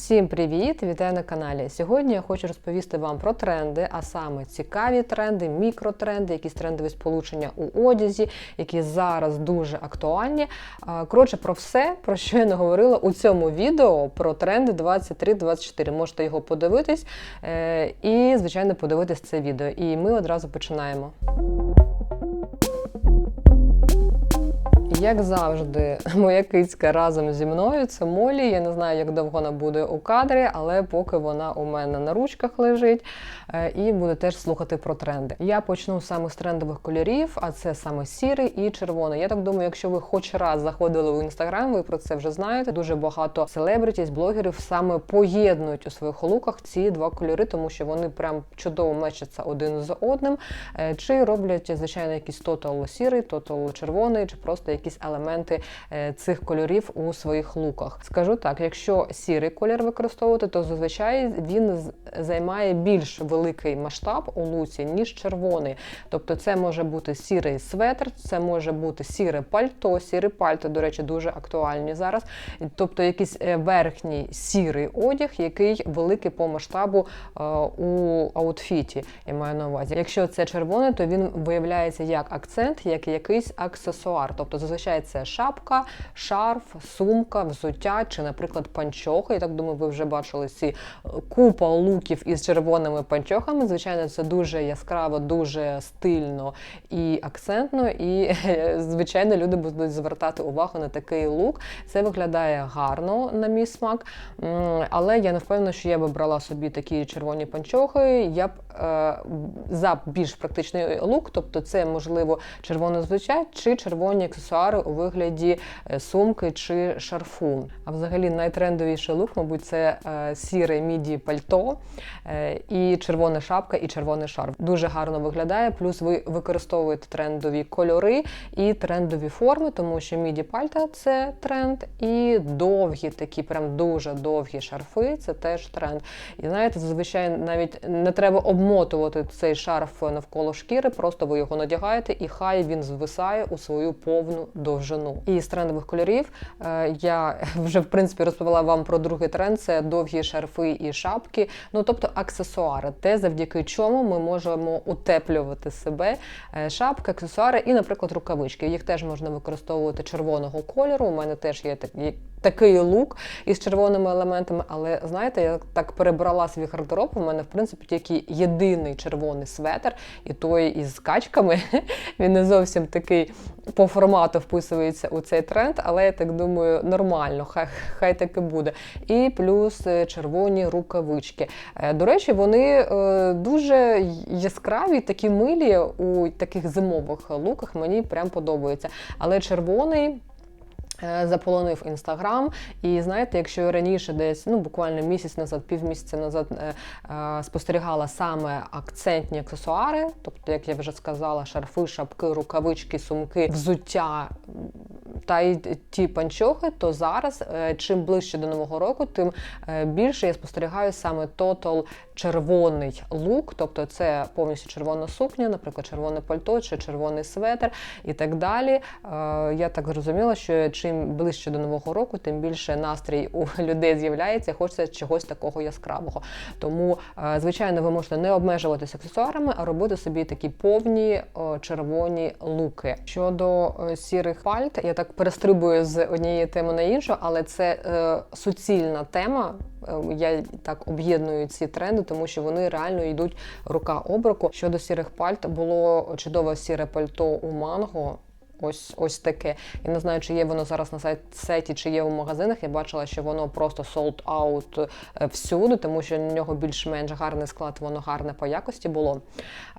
Всім привіт! Вітаю на каналі. Сьогодні я хочу розповісти вам про тренди, а саме цікаві тренди, мікротренди, якісь трендові сполучення у одязі, які зараз дуже актуальні. Коротше, про все, про що я не говорила у цьому відео про тренди 23-24. Можете його подивитись е, і, звичайно, подивитись це відео. І ми одразу починаємо. Як завжди, моя кицька разом зі мною це Молі. Я не знаю, як довго вона буде у кадрі, але поки вона у мене на ручках лежить е, і буде теж слухати про тренди. Я почну саме з трендових кольорів, а це саме сірий і червоний. Я так думаю, якщо ви хоч раз заходили в інстаграм, ви про це вже знаєте. Дуже багато селебритіс, блогерів саме поєднують у своїх луках ці два кольори, тому що вони прям чудово мечаться один з одним. Е, Чи роблять звичайно якийсь тотал сірий, тотал червоний, чи просто якісь елементи е, цих кольорів у своїх луках. Скажу так: якщо сірий колір використовувати, то зазвичай він займає більш великий масштаб у луці, ніж червоний. Тобто, це може бути сірий светр, це може бути сіре пальто. Сіре пальто, до речі, дуже актуальні зараз. Тобто, якийсь е, верхній сірий одяг, який великий по масштабу е, у аутфіті. Я маю на увазі. Якщо це червоний, то він виявляється як акцент, як якийсь аксесуар. Тобто, зазвичай це шапка, шарф, сумка, взуття чи, наприклад, панчохи. Я так думаю, ви вже бачили ці е, купа луків із червоними панчохами. Звичайно, це дуже яскраво, дуже стильно і акцентно. І звичайно, люди будуть звертати увагу на такий лук. Це виглядає гарно на мій смак. Але я не впевнена, що я би брала собі такі червоні панчохи. Я б е, за більш практичний лук, тобто це можливо червоне звичай чи червоні аксесуари у вигляді е, сумки чи шарфу. А взагалі найтрендовіший лук, мабуть, це е, сіре міді пальто е, і червона шапка, і червоний шарф. Дуже гарно виглядає. Плюс ви використовуєте трендові кольори і трендові форми, тому що міді пальта це тренд, і довгі такі, прям дуже довгі шарфи це теж тренд. І знаєте, зазвичай навіть не треба обмотувати цей шарф навколо шкіри, просто ви його надягаєте, і хай він звисає у свою повну довжину. І з трендових кольорів е, я вже в принципі розповіла вам про другий тренд: це довгі шарфи і шапки. Ну тобто аксесуари, те, завдяки чому ми можемо утеплювати себе. Е, Шапки, аксесуари і, наприклад, рукавички. Їх теж можна використовувати червоного кольору. У мене теж є такий. Такий лук із червоними елементами, але знаєте, я так перебрала свій гардероб. У мене в принципі тільки єдиний червоний светр, і той із качками. Він не зовсім такий по формату вписується у цей тренд, але я так думаю, нормально, хай, хай так буде. І плюс е, червоні рукавички. Е, До речі, вони е, дуже яскраві, такі милі у таких зимових луках. Мені прям подобається. Але червоний. Е, Заполонив інстаграм, і знаєте, якщо раніше десь ну буквально місяць назад, півмісяця назад е, е, спостерігала саме акцентні аксесуари, тобто, як я вже сказала, шарфи, шапки, рукавички, сумки, взуття та й ті панчохи, то зараз, чим ближче до нового року, тим більше я спостерігаю саме тотал червоний лук, тобто це повністю червона сукня, наприклад, червоне пальто чи червоний светр і так далі. Я так зрозуміла, що чим ближче до нового року, тим більше настрій у людей з'являється, хочеться чогось такого яскравого. Тому, е, звичайно, ви можете не обмежуватися аксесуарами, а робити собі такі повні червоні луки. Щодо е, сірих пальт, я так перестрибую з однієї теми на іншу, але це е, суцільна тема. Е, Я так об'єдную ці тренди, тому що вони реально йдуть рука об руку. Щодо сірих пальт, було чудове сіре пальто у манго. Ось ось таке. Я не знаю, чи є воно зараз на сайті, чи є у магазинах. Я бачила, що воно просто sold out е, всюди, тому що в нього більш-менш гарний склад, воно гарне по якості було.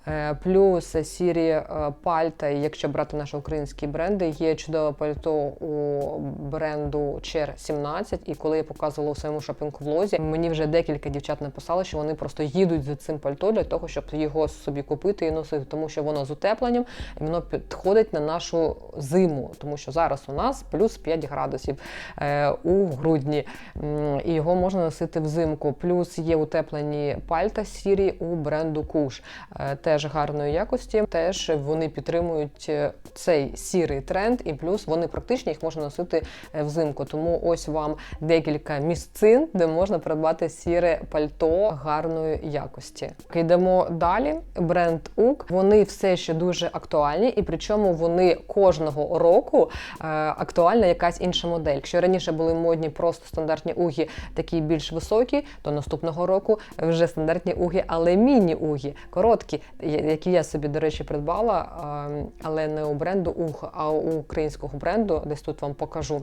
Е, Плюс сірі е, пальта, якщо брати наші українські бренди, є чудове пальто у бренду Чер 17. І коли я показувала у своєму шопінг-влозі, мені вже декілька дівчат написали, що вони просто їдуть за цим пальто для того, щоб його собі купити і носити, тому що воно з утепленням і воно підходить на нашу зиму, тому що зараз у нас плюс 5 градусів е, у грудні, і його можна носити взимку. Плюс є утеплені пальта сірі у бренду Куш. Теж гарної якості. Теж вони підтримують е, цей сірий тренд, і плюс вони практичні, їх можна носити е, взимку. Тому ось вам декілька місцин, де можна придбати сіре пальто гарної якості. Йдемо далі. Бренд УК. Вони все ще дуже актуальні, і причому вони кожного року е, актуальна якась інша модель. Якщо раніше були модні просто стандартні угі, такі більш високі, то наступного року вже стандартні угі, але міні-угі, короткі, які я собі, до речі, придбала, але не у бренду УГ, а у українського бренду. Десь тут вам покажу.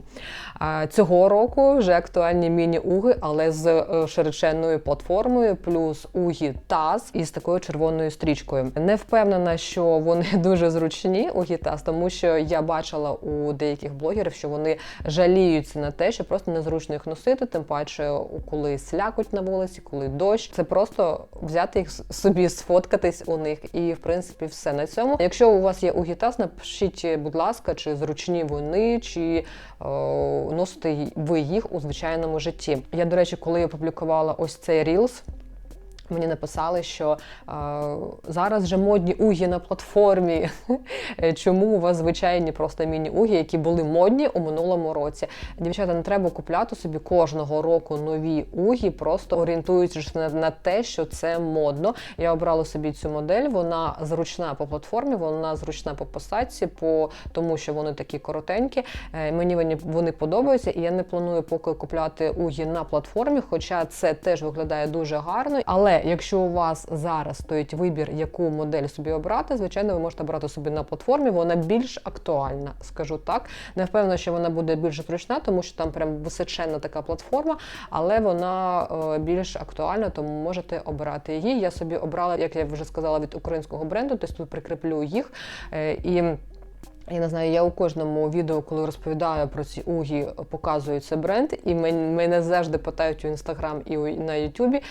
Цього року вже актуальні міні-уги, але з е, широченною платформою, плюс угі таз із такою червоною стрічкою. Не впевнена, що вони дуже зручні угі таз, тому що я бачила у деяких блогерів, що вони жаліються на те, що просто незручно їх носити, тим паче, коли слякуть на вулиці, коли дощ. Це просто взяти їх собі, сфоткатись у них, і в принципі все на цьому. Якщо у вас є угітас, напишіть, будь ласка, чи зручні вони, чи о, носите ви їх у звичайному житті. Я, до речі, коли опублікувала ось цей Reels, Мені написали, що е, зараз вже модні угі на платформі. Чому у вас звичайні просто міні-угі, які були модні у минулому році? Дівчата, не треба купляти собі кожного року нові угі, просто орієнтуючись на, на те, що це модно. Я обрала собі цю модель. Вона зручна по платформі, вона зручна по посадці, по тому, що вони такі коротенькі. Е, мені вони, вони подобаються, і я не планую поки купляти угі на платформі, хоча це теж виглядає дуже гарно. Але якщо у вас зараз стоїть вибір, яку модель собі обрати, звичайно, ви можете брати собі на платформі. Вона більш актуальна, скажу так. Не впевнена, що вона буде більш зручна, тому що там прям височенна така платформа, але вона е, більш актуальна, тому можете обирати її. Я собі обрала, як я вже сказала, від українського бренду, тобто прикріплю їх е, і. Я не знаю, я у кожному відео, коли розповідаю про ці угі, показую цей бренд, і мене завжди питають у інстаграм і на Ютубі,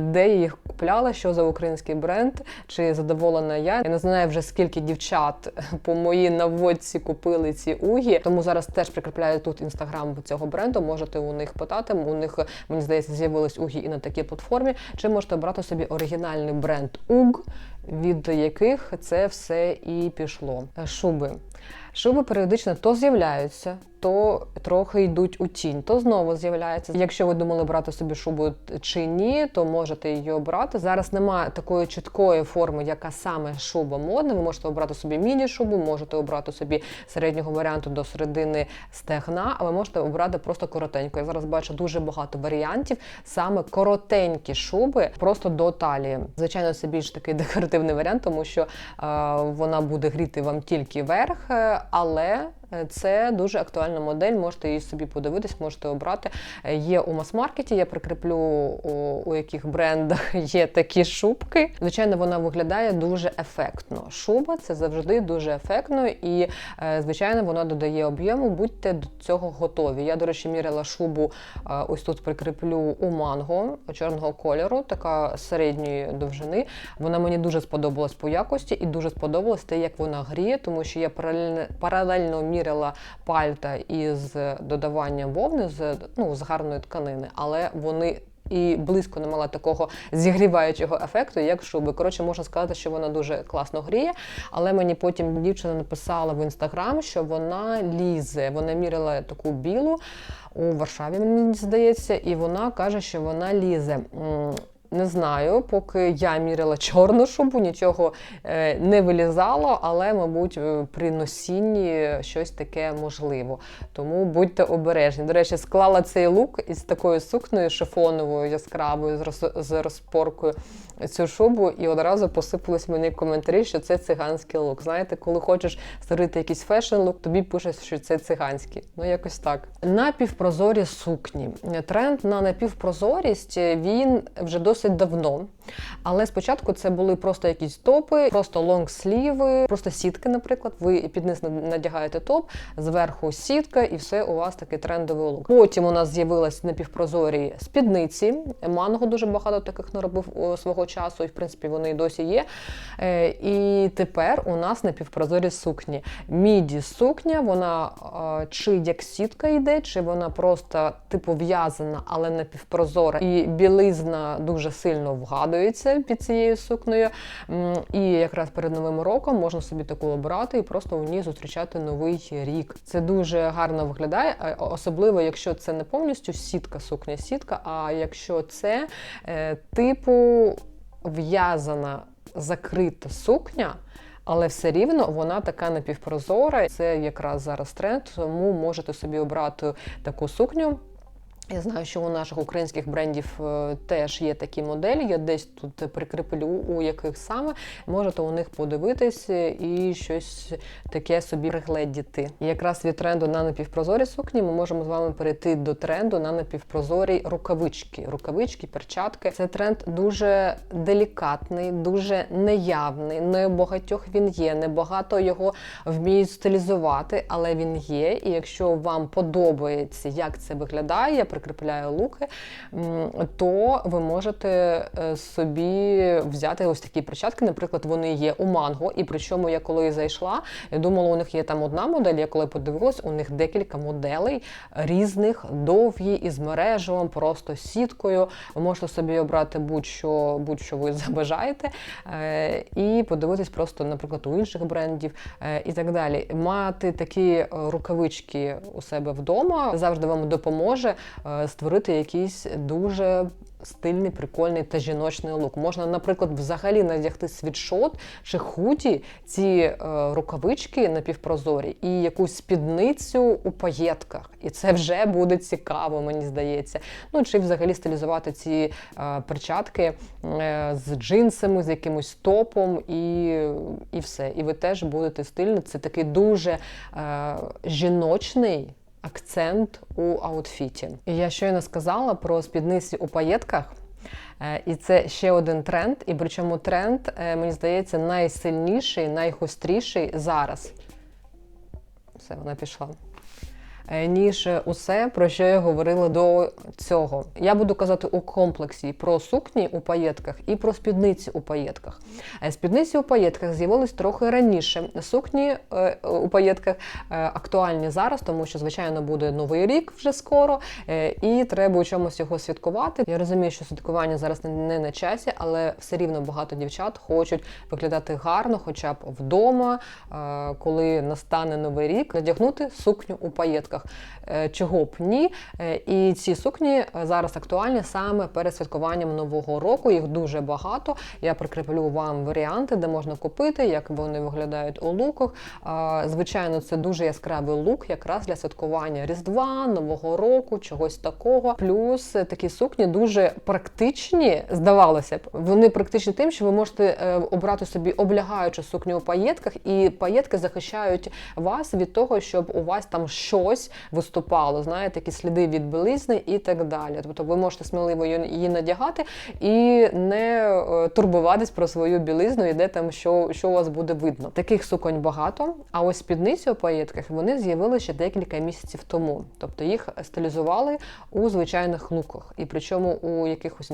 де я їх купляла, що за український бренд, чи задоволена я. Я не знаю вже скільки дівчат по моїй наводці купили ці угі. Тому зараз теж прикріпляю тут інстаграм цього бренду. Можете у них питати. У них мені здається, з'явились угі і на такій платформі. Чи можете обрати собі оригінальний бренд Уг, від яких це все і пішло. Шуби. Шуби періодично то з'являються, то трохи йдуть у тінь, то знову з'являється. Якщо ви думали брати собі шубу чи ні, то можете її обрати. Зараз немає такої чіткої форми, яка саме шуба модна. Ви можете обрати собі міні-шубу, можете обрати собі середнього варіанту до середини стегна, а ви можете обрати просто коротеньку. Я зараз бачу дуже багато варіантів, саме коротенькі шуби, просто до талії. Звичайно, це більш такий декоративний варіант, тому що е, вона буде гріти вам тільки верх, е, але це дуже актуальна модель, можете її собі подивитись, можете обрати. Е, є у мас-маркеті, я прикріплю у, у яких брендах є такі шубки. Звичайно, вона виглядає дуже ефектно. Шуба це завжди дуже ефектно і, е, звичайно, вона додає об'єму, будьте до цього готові. Я, до речі, міряла шубу, ось тут прикріплю у манго чорного кольору, така середньої довжини. Вона мені дуже сподобалась по якості і дуже сподобалось те, як вона гріє, тому що я паралельно паралельно міряла міряла пальта із додаванням вовни з ну, з гарної тканини, але вони. І близько не мала такого зігріваючого ефекту, як шуби. Коротше, можна сказати, що вона дуже класно гріє. Але мені потім дівчина написала в інстаграм, що вона лізе. Вона міряла таку білу у Варшаві, мені здається, і вона каже, що вона лізе. Не знаю, поки я міряла чорну шубу, нічого е, не вилізало, але, мабуть, е, при носінні щось таке можливо. Тому будьте обережні. До речі, склала цей лук із такою сукнею шифоновою, яскравою, з розпоркою цю шубу, і одразу посипались мені коментарі, що це циганський лук. Знаєте, коли хочеш створити якийсь фешн-лук, тобі пишуть, що це циганський. Ну, якось так. Напівпрозорі сукні. Тренд на напівпрозорість він вже досить давно. Але спочатку це були просто якісь топи, просто лонгсліви, просто сітки, наприклад. Ви під низ надягаєте топ, зверху сітка, і все у вас такий трендовий лук. Потім у нас з'явилась напівпрозорі спідниці. Манго дуже багато таких наробив свого часу, і в принципі вони і досі є. Е, і тепер у нас напівпрозорі сукні. Міді сукня, вона чи як сітка йде, чи вона просто типу в'язана, але напівпрозора. І білизна дуже сильно вгадується під цією сукнею. І якраз перед новим роком можна собі таку обрати і просто у ній зустрічати новий рік. Це дуже гарно виглядає, особливо якщо це не повністю сітка, сукня сітка, а якщо це е, типу в'язана закрита сукня. Але все рівно вона така напівпрозора. Це якраз зараз тренд, тому можете собі обрати таку сукню. Я знаю, що у наших українських брендів е, теж є такі моделі. Я десь тут прикріплю, у яких саме можете у них подивитись і щось таке собі пригледіти. І якраз від тренду на напівпрозорі сукні ми можемо з вами перейти до тренду на напівпрозорі рукавички. Рукавички, перчатки. Це тренд дуже делікатний, дуже неявний. Не багатьох він є, не багато його вміють стилізувати, але він є. І якщо вам подобається, як це виглядає, прикріпляю луки, то ви можете е, собі взяти ось такі перчатки. Наприклад, вони є у манго, і причому я коли зайшла, я думала, у них є там одна модель. Я коли подивилась, у них декілька моделей різних, довгі із мережевим, просто сіткою. Ви можете собі обрати будь-що, будь-що ви забажаєте, е, і подивитись просто, наприклад, у інших брендів е, і так далі. Мати такі рукавички у себе вдома завжди вам допоможе створити якийсь дуже. Стильний, прикольний та жіночний лук. Можна, наприклад, взагалі надягти світшот чи худі, ці е, рукавички напівпрозорі і якусь спідницю у паєтках. І це вже буде цікаво, мені здається. Ну чи взагалі стилізувати ці е, перчатки е, з джинсами, з якимось топом, і, і все. І ви теж будете стильні. Це такий дуже е, жіночний акцент у аутфіті. І я щойно сказала про спідниці у паєтках. Е, І це ще один тренд, і причому тренд, е, мені здається, найсильніший, найгостріший зараз. Все, вона пішла. Е, Ніж усе, про що я говорила до цього. Я буду казати у комплексі про сукні у паєтках і про спідниці у паєтках. Е, Спідниці у паєтках з'явились трохи раніше. Сукні е, у паєтках актуальні зараз, тому що, звичайно, буде новий рік вже скоро, і треба у чомусь його святкувати. Я розумію, що святкування зараз не- на часі, але все рівно багато дівчат хочуть виглядати гарно, хоча б вдома, коли настане новий рік, надягнути сукню у паєтках. Е, Чого б ні? Е, І ці сукні е, зараз актуальні саме перед святкуванням нового року. Їх дуже багато. Я прикріплю вам варіанти, де можна купити, як вони виглядають у луках. Звичайно, це дуже яскравий лук, якраз для святкування Різдва, Нового року, чогось такого. Плюс такі сукні дуже практичні, здавалося б. Вони практичні тим, що ви можете обрати собі облягаючу сукню у паєтках, і паєтки захищають вас від того, щоб у вас там щось виступало, знаєте, такі сліди від білизни і так далі. Тобто ви можете сміливо її її надягати і не е, турбуватись про свою білизну, і де там що, що у вас буде видно. Таких суконь багато. А ось спідниці у паєтках вони з'явилися ще декілька місяців тому. Тобто їх стилізували у звичайних луках, і причому у якихось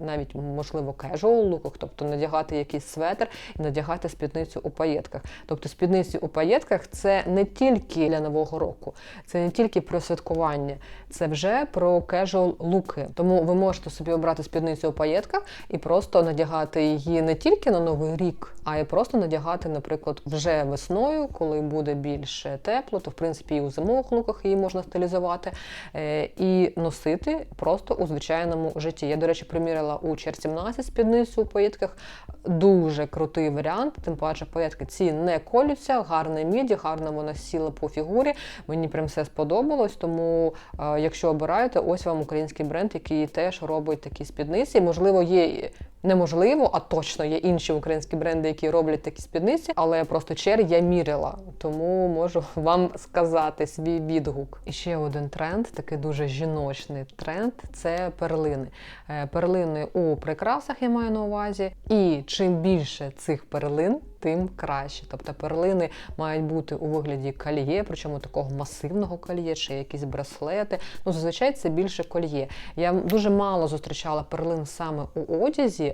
навіть можливо кежуал луках, тобто надягати якийсь светр і надягати спідницю у паєтках. Тобто спідниці у паєтках це не тільки для нового року, це не тільки про святкування, це вже про кежуал луки. Тому ви можете собі обрати спідницю у паєтках і просто надягати її не тільки на новий рік, а й просто надягати, наприклад, вже весною, коли буде більше тепло, то в принципі і у зимових луках її можна стилізувати е, і носити просто у звичайному житті. Я, до речі, приміряла у Чер 17 спідницю у паєтках. Дуже крутий варіант, тим паче паєтки ці не колються, гарна міді, гарно вона сіла по фігурі. Мені прям все сподобалось. Тому, е, якщо обираєте, ось вам український бренд, який теж робить такі спідниці. Можливо, є неможливо, а точно є інші українські бренди, які роблять такі спідниці, але просто чер я міряла, тому можу вам сказати свій відгук. І ще один тренд, такий дуже жіночний тренд це перлини. Е, Перлини у прикрасах я маю на увазі. І чим більше цих перлин, тим краще. Тобто перлини мають бути у вигляді кольє, причому такого масивного кольє, чи якісь браслети. Ну, зазвичай це більше кольє. Я дуже мало зустрічала перлин саме у одязі,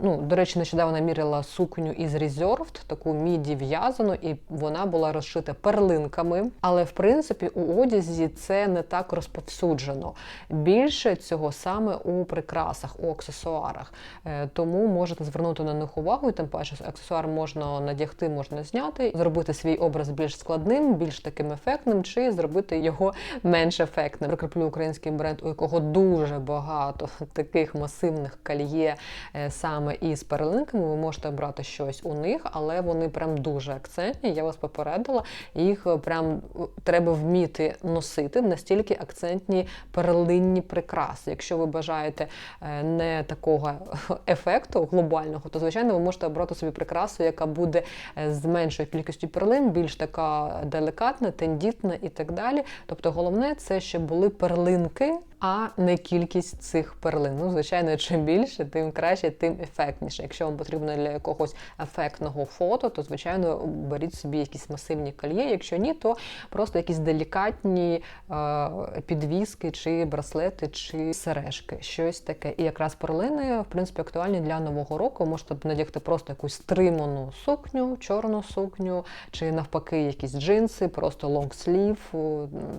Ну, до речі, нещодавно міряла сукню із Reserved, таку міді в'язану, і вона була розшита перлинками. Але в принципі у одязі це не так розповсюджено. Більше цього саме у прикрасах, у аксесуарах. Е, Тому можете звернути на них увагу, і тим паче аксесуар можна надягти, можна зняти, зробити свій образ більш складним, більш таким ефектним, чи зробити його менш ефектним. Прикріплю український бренд, у якого дуже багато таких масивних кольє е, саме із перлинками. Ви можете брати щось у них, але вони прям дуже акцентні. Я вас попередила. Їх е, прям е, треба вміти носити настільки акцентні перлинні прикраси. Якщо ви бажаєте е, не такого ефекту глобального, то звичайно ви можете обрати собі прикрасу, яка буде е, з меншою кількістю перлин, більш така делікатна, тендітна і так далі. Тобто, головне це щоб були перлинки. А не кількість цих перлин. Ну, звичайно, чим більше, тим краще, тим ефектніше. Якщо вам потрібно для якогось ефектного фото, то звичайно беріть собі якісь масивні кольє. Якщо ні, то просто якісь делікатні е, підвіски, чи браслети, чи сережки. Щось таке. І якраз перлини, в принципі, актуальні для нового року. Можете надягти просто якусь стриману сукню, чорну сукню, чи навпаки, якісь джинси, просто лонгслів,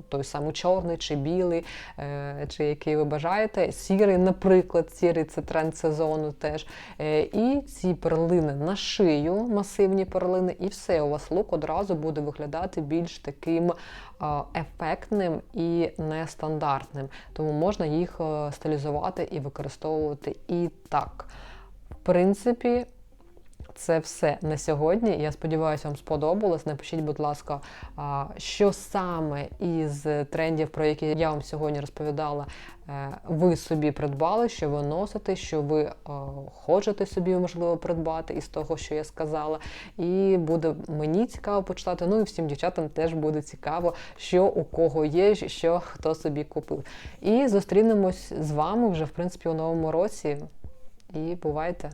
той самий чорний чи білий. Е, чи який ви бажаєте. Сірий, наприклад, сірий це тренд сезону теж. Е, І ці перлини на шию, масивні перлини, і все, у вас лук одразу буде виглядати більш таким ефектним і нестандартним. Тому можна їх е, стилізувати і використовувати і так. В принципі, це все на сьогодні. Я сподіваюся, вам сподобалось. Напишіть, будь ласка, що саме із трендів, про які я вам сьогодні розповідала, е, ви собі придбали, що ви носите, що ви е, хочете собі, можливо, придбати із того, що я сказала. І буде мені цікаво почитати. Ну і всім дівчатам теж буде цікаво, що у кого є, що хто собі купив. І зустрінемось з вами вже, в принципі, у новому році. І бувайте!